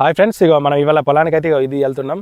Hi friends ఇగో మనం ఇవాళ పొలానికి అయితే ఇది వెళ్తున్నాం.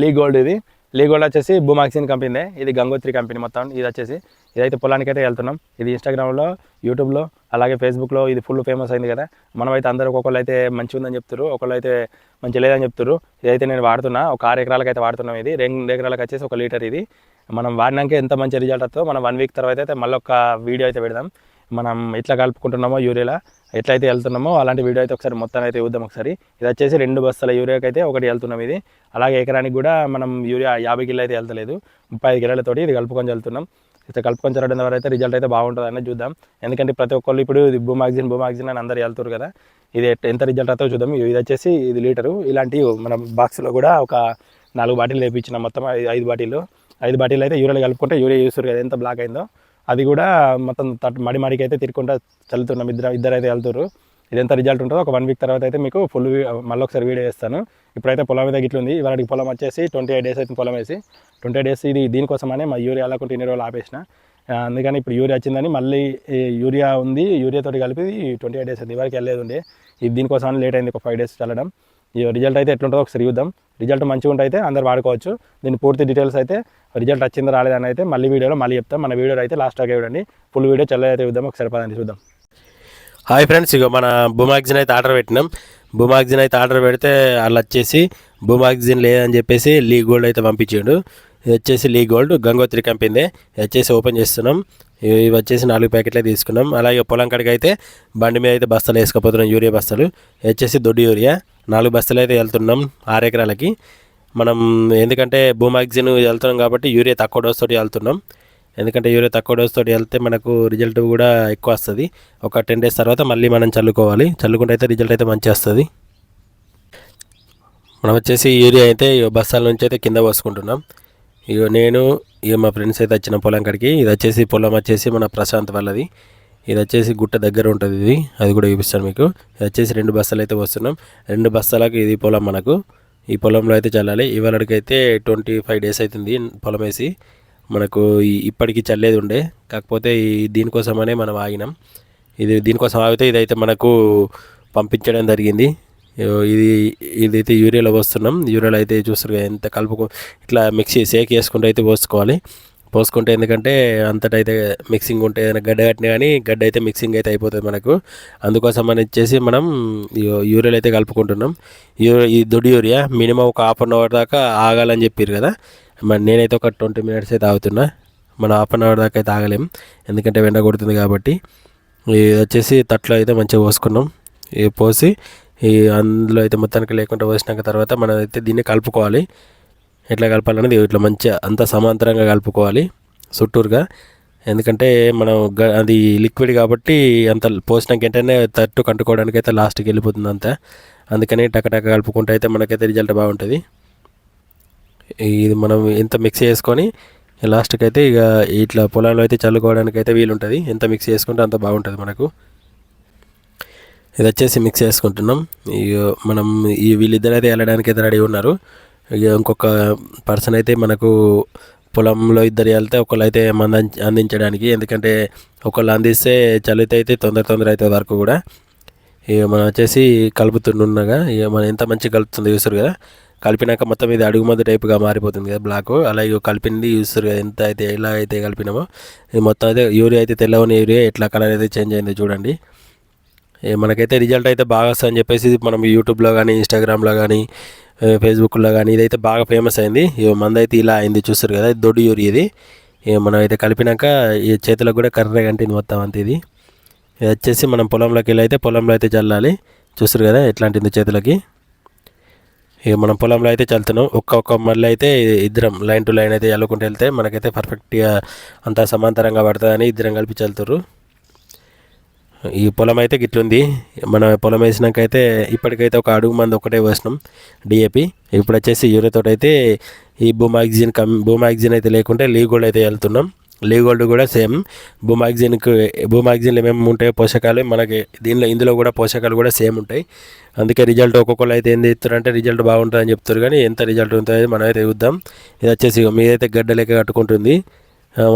లీ గోల్డ్ ఇది. లీ గోల్డ్ వచ్చేసి బూమాక్సిన్ కంపెనీ ఇది గంగోత్రి కంపెనీ మొత్తం ఇది వచ్చేసి. ఇదైతే పొలానికి అయితే వెళ్తున్నాం. ఇది ఇన్స్టాగ్రామ్లో యూట్యూబ్లో అలాగే ఫేస్బుక్లో ఇది ఫుల్ ఫేమస్ అయింది కదా. మనం అయితే అందరూ ఒక్కొక్కరు అయితే మంచి ఉందని చెప్తారు ఒకళ్ళు అయితే మంచి లేదని చెప్తారు ఇదైతే నేను వాడుతున్నా. ఒక ఆరు ఎకరాలకు అయితే వాడుతున్నాం ఇది. రెండు ఎకరాలకు వచ్చేసి ఒక లీటర్ ఇది. మనం వాడినాక ఎంత మంచి రిజల్ట్ వస్తుందో మనం వన్ వీక్ తర్వాత అయితే మళ్ళీ ఒక వీడియో అయితే పెడదాం. మనం ఎట్లా కలుపుకుంటున్నామో యూరియాలో. ఎట్లయితే వెళ్తున్నామో అలాంటి వీడియో అయితే ఒకసారి మొత్తం అయితే చూద్దాం ఒకసారి. ఇది వచ్చేసి రెండు బస్తాల యూరియాకి అయితే ఒకటి వెళ్తున్నాం ఇది. అలాగే ఎకరానికి కూడా మనం యూరియా యాభై కిలో అయితే వెళ్తలేదు. ముప్పై ఐదు కిలోలతోటి ఇది కలుపుకొని వెళ్తున్నాం ఇది కలుపుకొని చల్లడం ద్వారా అయితే రిజల్ట్ అయితే బాగుంటుంది అనేది చూద్దాం. ఎందుకంటే ప్రతి ఒక్కళ్ళు ఇప్పుడు ఇది భూమాగ్జిన్ భూమాగ్జిన్ అని అందరు వెళ్తారు కదా. ఇది ఎంత రిజల్ట్ అయితే చూద్దాం. ఇది వచ్చేసి ఇది లీటరు. ఇలాంటి మన బాక్స్లో కూడా ఒక నాలుగు బాటిల్ వేపించిన మొత్తం ఐదు- ఐదు బాటిల్ ఐదు బాటిల్ అయితే యూరియాలు కలుపుకుంటే యూరియా చూస్తారు కదా. ఎంత బ్లాక్ అయిందో. అది కూడా మొత్తం తట్ మడి మడికి అయితే తిరుక్కుంటా చల్లుతున్నాం. ఇద్దరు ఇద్దరు అయితే వెళ్తారు ఇది రిజల్ట్ ఉంటుందో. ఒక వన్ వీక్ తర్వాత అయితే మీకు ఫుల్ మళ్ళీ ఒకసారి వీడియో చేస్తాను. ఇప్పుడైతే పొలం మీద ఇట్లుంది ఉంది పొలం వచ్చేసి ట్వంటీ ఎయిట్ డేస్ అయితే పొలం వేసి. ట్వంటీ ఎయిట్ డేస్ ఇది దీనికోసమనే మా యూరియా అలాకుంటే ఇన్ని రోజులు ఆపేసిన. అందుకని ఇప్పుడు యూరియా వచ్చిందని మళ్ళీ యూరియా ఉంది. యూరియాతో కలిపి ట్వంటీ ఎయిట్ డేస్ అయితే ఇవరకు వెళ్ళేది ఉండే ఇది దీనికోసం లేట్ అయింది. ఒక ఫైవ్ డేస్ చల్లడం. ఈ రిజల్ట్ అయితే ఎట్లుంటుందో ఒకసారి చూద్దాం. రిజల్ట్ మంచిగా ఉంటే అయితే అందరు వాడుకోవచ్చు. దీని పూర్తి డీటెయిల్స్ అయితే రిజల్ట్ వచ్చిందో రాలేదని అయితే మళ్ళీ వీడియోలో మళ్ళీ చెప్తాం. మన వీడియో అయితే లాస్ట్ దాకా చూడండి. ఫుల్ వీడియో చల్ల అయితే చూద్దాం. ఒకసారి పదండి చూద్దాం. హాయ్ ఫ్రెండ్స్ ఇక మన బుమాగ్జిన్ అయితే ఆర్డర్ పెట్టినాం. బుమాగ్జిన్ అయితే ఆర్డర్ పెడితే వాళ్ళు వచ్చేసి బుమాగ్జిన్ లేదని చెప్పేసి లీ గోల్డ్ అయితే పంపించాడు. ఇది వచ్చేసి లీ గోల్డ్ గంగోత్రి కంపెనీ వచ్చేసి ఓపెన్ చేస్తున్నాం. ఇవి ఇవి వచ్చేసి నాలుగు ప్యాకెట్లే తీసుకున్నాం. అలాగే పొలం కాడికి అయితే బండి మీద అయితే బస్తాలు వేసుకపోతున్నాం యూరియా బస్తాలు. వచ్చేసి దొడ్డు యూరియా. నాలుగు బస్తాలు అయితే వెళ్తున్నాం ఆరు ఎకరాలకి. మనం ఎందుకంటే భూమాగ్జిన్ వెళ్తున్నాం కాబట్టి యూరియా తక్కువ డోస్ తోటి వెళ్తున్నాం. ఎందుకంటే యూరియా తక్కువ డోస్ తోటి వెళ్తే మనకు రిజల్ట్ కూడా ఎక్కువ వస్తుంది. ఒక టెన్ డేస్ తర్వాత మళ్ళీ మనం చల్లుకోవాలి. చల్లుకుంటే అయితే రిజల్ట్ అయితే మంచిగా వస్తుంది. మనం వచ్చేసి యూరియా అయితే బస్తాల నుంచి అయితే కింద పోసుకుంటున్నాం. ఇక నేను ఇక మా ఫ్రెండ్స్ అయితే వచ్చిన పొలం కాడికి. ఇది వచ్చేసి పొలం వచ్చేసి మన ప్రశాంత్ వాళ్ళది. ఇది వచ్చేసి గుట్ట దగ్గర ఉంటుంది ఇది. అది కూడా చూపిస్తాను మీకు. ఇది వచ్చేసి రెండు బస్తాలు అయితే వస్తున్నాం. రెండు బస్తాలకు ఇది పొలం మనకు. ఈ పొలంలో అయితే చల్లాలి. ఇవాళకైతే ట్వంటీ ఫైవ్ డేస్ అవుతుంది పొలం వేసి. మనకు ఇప్పటికి చల్లేది ఉండే. కాకపోతే ఈ దీనికోసమనే మనం ఆగినాం. ఇది దీనికోసం ఆగితే ఇదైతే మనకు పంపించడం జరిగింది. ఇది ఇదైతే యూరియాలో పోస్తున్నాం. యూరియాలో అయితే చూస్తారు ఎంత కలుపుకో ఇట్లా మిక్సీ సేక్ చేసుకుంటూ అయితే పోసుకోవాలి. పోసుకుంటే ఎందుకంటే అంతటా అయితే మిక్సింగ్ ఉంటే ఏదైనా గడ్డ కట్టినా కానీ గడ్డ అయితే మిక్సింగ్ అయితే అయిపోతుంది మనకు. అందుకోసం అని ఇచ్చేసి మనం యూరియాలు యూరియాలో అయితే కలుపుకుంటున్నాం. యూరియా ఈ దొడ్డి యూరియా మినిమం ఒక హాఫ్ అన్ అవర్ దాకా ఆగాలని చెప్పారు కదా. మరి నేనైతే ఒక ట్వంటీ మినిట్స్ అయితే ఆగుతున్నా. మనం హాఫ్ అన్ అవర్ దాకా అయితే ఆగలేం. ఎందుకంటే వెండ కొడుతుంది కాబట్టి. ఇది వచ్చేసి తట్లో అయితే మంచిగా పోసుకున్నాం. ఇవి పోసి ఈ అందులో అయితే మొత్తానికి లేకుండా పోసినాక తర్వాత మనం అయితే దీన్ని కలుపుకోవాలి. ఎట్లా కలపాలనేది ఇట్లా మంచిగా అంతా సమాంతరంగా కలుపుకోవాలి చుట్టూరుగా. ఎందుకంటే మనం గ- అది లిక్విడ్ కాబట్టి అంత పోసినాక వెంటనే తట్టు కంటుకోవడానికి అయితే లాస్ట్కి వెళ్ళిపోతుంది అంతా. అందుకని టకటక కలుపుకుంటే అయితే మనకైతే రిజల్ట్ బాగుంటుంది. ఇది మనం ఎంత మిక్స్ చేసుకొని లాస్ట్కి అయితే ఇక ఇట్లా పొలంలో అయితే చల్లుకోవడానికి అయితే వీలుంటుంది. ఎంత మిక్స్ చేసుకుంటే అంత బాగుంటుంది మనకు. ఇది వచ్చేసి మిక్స్ చేసుకుంటున్నాం. ఇక మనం ఈ వీళ్ళిద్దరు అయితే వెళ్ళడానికి అయితే రెడీ ఉన్నారు. ఇంకొక పర్సన్ అయితే మనకు పొలంలో ఇద్దరు వెళ్తే ఒకళ్ళు అయితే మంద అందించడానికి ఎందుకంటే ఒకళ్ళు అందిస్తే చలితే అయితే తొందర తొందర అవుతుంది వరకు కూడా. ఇక మనం వచ్చేసి కలుపుతుండగా ఇక మనం ఎంత మంచిగా కలుపుతుంది చూస్తారు కదా. కలిపినాక మొత్తం ఇది అడుగు మందు టైప్గా మారిపోతుంది కదా బ్లాక్ అలాగే కలిపింది చూస్తారు కదా ఎంత అయితే ఎలా అయితే కలిపినామో. ఇది మొత్తం అయితే యూరియా అయితే తెల్లవని యూరియా ఎట్లా కలర్ అయితే చేంజ్ అయింది చూడండి. మనకైతే రిజల్ట్ అయితే బాగా వస్తుందని చెప్పేసి మనం యూట్యూబ్లో కానీ ఇన్స్టాగ్రామ్లో కానీ ఫేస్బుక్లో కానీ ఇదైతే బాగా ఫేమస్ అయింది. ఇగో మందైతే ఇలా అయింది చూస్తారు కదా ఇది దొడ్డు యూరి ఇది. మనం అయితే కలిపినాక ఈ చేతులకు కూడా కర్ర కంటింది మొత్తం అంత ఇది. ఇది వచ్చేసి మనం పొలంలోకి వెళ్ళి అయితే పొలంలో అయితే చల్లాలి. చూస్తారు కదా ఎట్లాంటిది చేతులకి. ఇక మనం పొలంలో అయితే చల్లుతున్నాం. ఒక్క ఒక్క మళ్ళీ అయితే ఇద్దరం లైన్ టు లైన్ అయితే చల్లుకుంటూ వెళ్తే మనకైతే పర్ఫెక్ట్గా అంతా సమాంతరంగా పడుతుందని ఇద్దరం కలిపి చల్లుతారు ఈ పొలం అయితే గిట్లుంది. మన పొలం వేసినాక అయితే ఇప్పటికైతే ఒక అడుగు మంది ఒకటే వేసినాం డిఏపి. ఇప్పుడు వచ్చేసి యూరియాతో అయితే ఈ భూమాగ్జిన్ కమ్ భూమాగ్జిన్ అయితే లేకుంటే లీ గోల్డ్ అయితే వెళ్తున్నాం. లీ గోల్డ్ కూడా సేమ్. భూమాగ్జిన్కి భూమాగ్జిన్లో ఏమేమి ఉంటాయో పోషకాలు మనకి దీనిలో ఇందులో కూడా పోషకాలు కూడా సేమ్ ఉంటాయి. అందుకే రిజల్ట్ ఒక్కొక్కరు అయితే ఏం చేస్తారంటే రిజల్ట్ బాగుంటుందని చెప్తారు కానీ ఎంత రిజల్ట్ ఉంటుందో మనం అయితే చూద్దాం. ఇది వచ్చేసి మీదైతే గడ్డ లెక్క కట్టుకుంటుంది.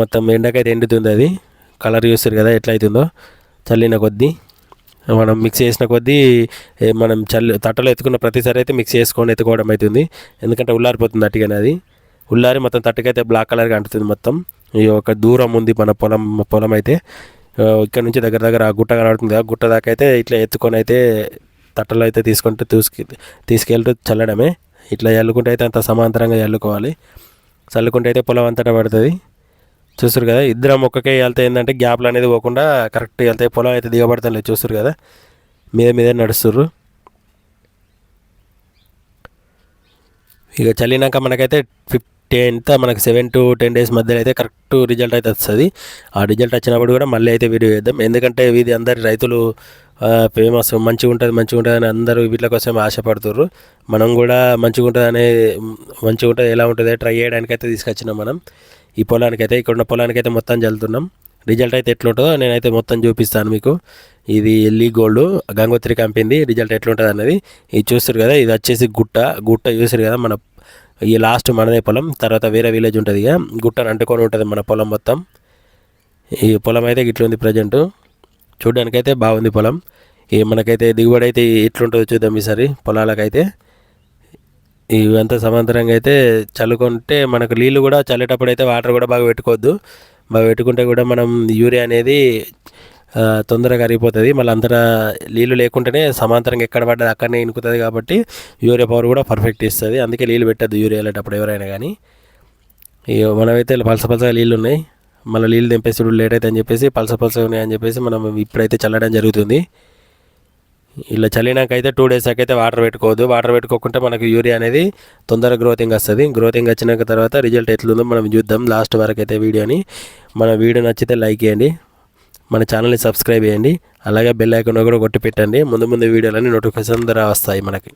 మొత్తం ఎండకైతే ఎండుతుంది అది. కలర్ చూస్తారు కదా ఎట్లా అవుతుందో చల్లిన కొద్దీ మనం మిక్స్ చేసిన కొద్దీ మనం చల్లి తట్టలో ఎత్తుకున్న ప్రతిసారి అయితే మిక్స్ చేసుకొని ఎత్తుకోవడం అవుతుంది ఎందుకంటే ఉల్లారిపోతుంది అట్టిగానే అది. ఉల్లారి మొత్తం తట్టుకైతే బ్లాక్ కలర్గా అంటుతుంది మొత్తం. ఈ ఒక దూరం ఉంది మన పొలం పొలం అయితే. ఇక్కడ నుంచి దగ్గర దగ్గర ఆ గుట్ట కనబడుతుంది ఆ గుట్ట దాకా అయితే ఇట్లా ఎత్తుకొని అయితే తట్టలో అయితే తీసుకుంటూ తీసుకు తీసుకెళ్తూ చల్లడమే. ఇట్లా చల్లుకుంటే అయితే అంత సమాంతరంగా చల్లుకోవాలి. చల్లుకుంటే అయితే పొలం అంతటా పడుతుంది. చూస్తారు కదా ఇద్దరం ఒక్కకే వెళ్తే ఏంటంటే గ్యాప్లు అనేది పోకుండా కరెక్ట్ వెళ్తే పొలం అయితే దిగబడతాం చూస్తారు కదా. మీద మీదే నడుస్తుర్రు. ఇక చల్లినాక మనకైతే ఫిఫ్టీ ఎంత మనకి సెవెన్ టు టెన్ డేస్ మధ్యలో అయితే కరెక్ట్ రిజల్ట్ అయితే వస్తుంది. ఆ రిజల్ట్ వచ్చినప్పుడు కూడా మళ్ళీ అయితే వీడియో చేద్దాం. ఎందుకంటే ఇది అందరి రైతులు ఫేమస్ మంచిగా ఉంటుంది మంచిగా ఉంటుంది అని అందరూ వీటి కోసం ఆశపడుతుర్రు. మనం కూడా మంచిగా ఉంటుంది అనే మంచిగా ఉంటుంది ఎలా ఉంటుంది ట్రై చేయడానికి అయితే తీసుకొచ్చినాం మనం. ఈ పొలానికి అయితే ఇక్కడ ఉన్న పొలానికి అయితే మొత్తం చల్లుతున్నాం. రిజల్ట్ అయితే ఎట్లుంటుందో నేనైతే మొత్తం చూపిస్తాను మీకు. ఇది ఎల్లి గోల్డ్ గంగోత్రి కంపెనీ రిజల్ట్ ఎట్లుంటుంది అన్నది ఇది చూస్తారు కదా ఇది వచ్చేసి గుట్ట. గుట్ట చూసారు కదా మన ఈ లాస్ట్ మనదే పొలం. తర్వాత వేరే విలేజ్ ఉంటుంది ఇక. గుట్టను అంటుకొని ఉంటుంది మన పొలం మొత్తం. ఈ పొలం అయితే ఇట్లుంది ప్రజెంట్ చూడడానికైతే బాగుంది పొలం. ఈ మనకైతే దిగుబడి అయితే ఎట్లుంటుందో చూద్దాం ఈసారి పొలాలకైతే. ఇవంతా సమాంతరంగా అయితే చల్లుకుంటే మనకు నీళ్ళు కూడా చల్లేటప్పుడు అయితే వాటర్ కూడా బాగా పెట్టుకోవద్దు. బాగా పెట్టుకుంటే కూడా మనం యూరియా అనేది తొందరగా అరిగిపోతుంది. మళ్ళీ అంతటా నీళ్ళు లేకుంటేనే సమాంతరంగా ఎక్కడ పడ్డది అక్కడనే ఇనుకుతుంది కాబట్టి యూరియా పవర్ కూడా పర్ఫెక్ట్ ఇస్తుంది. అందుకే నీళ్ళు పెట్టద్దు యూరియా వెళ్ళేటప్పుడు ఎవరైనా కానీ. ఇక మనమైతే పలస పలసగా నీళ్ళు ఉన్నాయి. మళ్ళీ నీళ్ళు తెంపేసి లేట్ అయితే అని చెప్పేసి పలస పలసగా ఉన్నాయి అని చెప్పేసి మనం ఇప్పుడైతే చల్లడం జరుగుతుంది. ఇలా చల్లినాకైతే టూ డేస్ అయితే వాటర్ పెట్టుకోవద్దు. వాటర్ పెట్టుకోకుంటే మనకు యూరియా అనేది తొందరగా గ్రోతింగ్ వస్తుంది. గ్రోతింగ్ వచ్చినాక తర్వాత రిజల్ట్ ఎట్లుందో మనం చూద్దాం. లాస్ట్ వరకు అయితే వీడియోని. మన వీడియో నచ్చితే లైక్ చేయండి. మన ఛానల్ని సబ్స్క్రైబ్ చేయండి. అలాగే బెల్ ఐకాన్ కూడా కొట్టి పెట్టండి. ముందు ముందు వీడియోలన్నీ నోటిఫికేషన్ ద్వారా వస్తాయి మనకి.